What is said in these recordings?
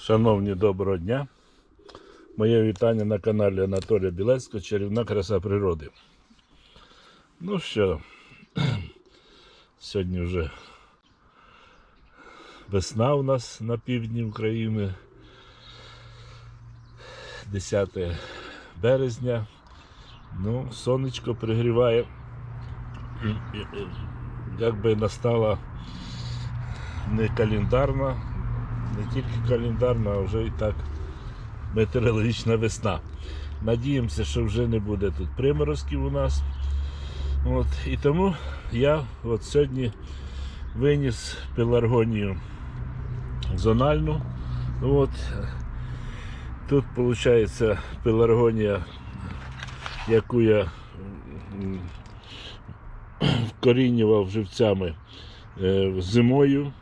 Шановні, доброго дня. Моє вітання на каналі Анатолія Білецького Чарівна краса природи. Ну що, сьогодні вже весна у нас на півдні України. 10 березня. Ну, сонечко пригріває. Якби настала не календарна, не тільки календарна, а вже і так метеорологічна весна. Надіємося, що вже не буде тут приморозків у нас. От, і тому я от сьогодні виніс пеларгонію зональну. От, тут виходить пеларгонія, яку я м, вкорінював живцями е, зимою.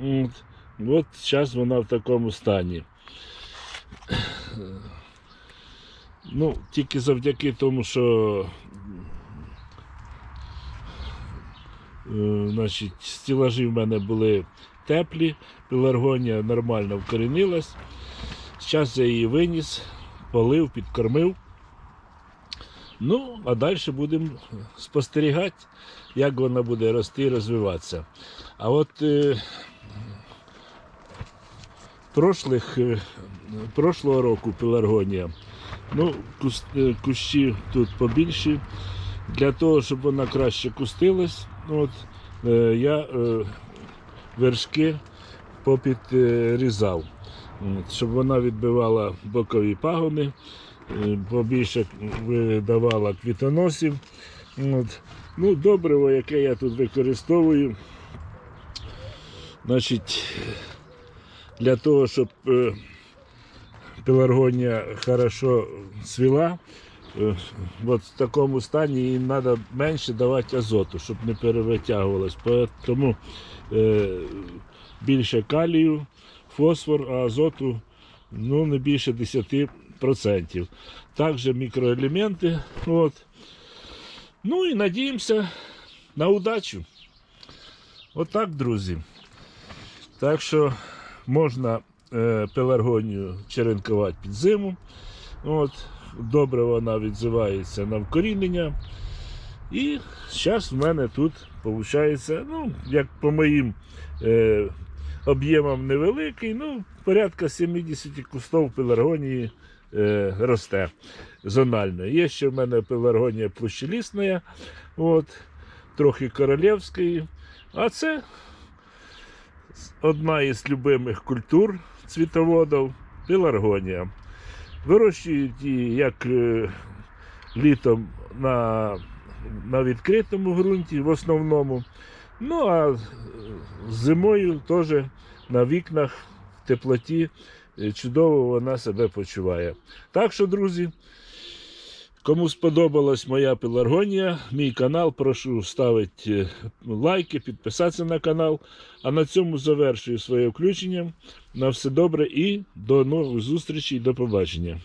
От. От зараз вона в такому стані. Ну, тільки завдяки тому, що е, значить, стілажі в мене були теплі, пеларгонія нормально вкорінилась. Зараз я її виніс, полив, підкормив. Ну, а далі будемо спостерігати, як вона буде рости і розвиватися. А от е, прошлих, е, прошлого року пеларгонія, ну, е, кущі тут побільші. Для того, щоб вона краще кустилась, от, е, я вершки попідрізав, щоб вона відбивала бокові пагони, побільше видавала квітоносів. От. Ну, добриво, яке я тут використовую, значить, для того, щоб е, пеларгонія хорошо цвіла, е, от в такому стані їй треба менше давати азоту, щоб не перевитягувалось. Тому е, більше калію, фосфор, а азоту ну, не більше 10%. Також мікроелементи. От. Ну і надіємося на удачу. Отак, друзі. Так що можна е, пеларгонію черенкувати під зиму. От, добре вона відзивається на вкорінення. І зараз в мене тут виходить, ну, як по моїм е, об'ємам невеликий, ну, порядка 70 кустов пеларгонії е, росте зонально. Є ще в мене пеларгонія площелісна, от, трохи королівської. А це одна із любимих культур цвітоводів пеларгонія. Вирощують її як е, літом на, на відкритому ґрунті в основному. Ну а е, зимою теж на вікнах в теплоті е, чудово вона себе почуває. Так що, друзі, кому сподобалась моя пеларгонія, мій канал, прошу ставити е, лайки, підписатися на канал. А на цьому завершую своє включення. На все добре і до нових зустрічей, до побачення.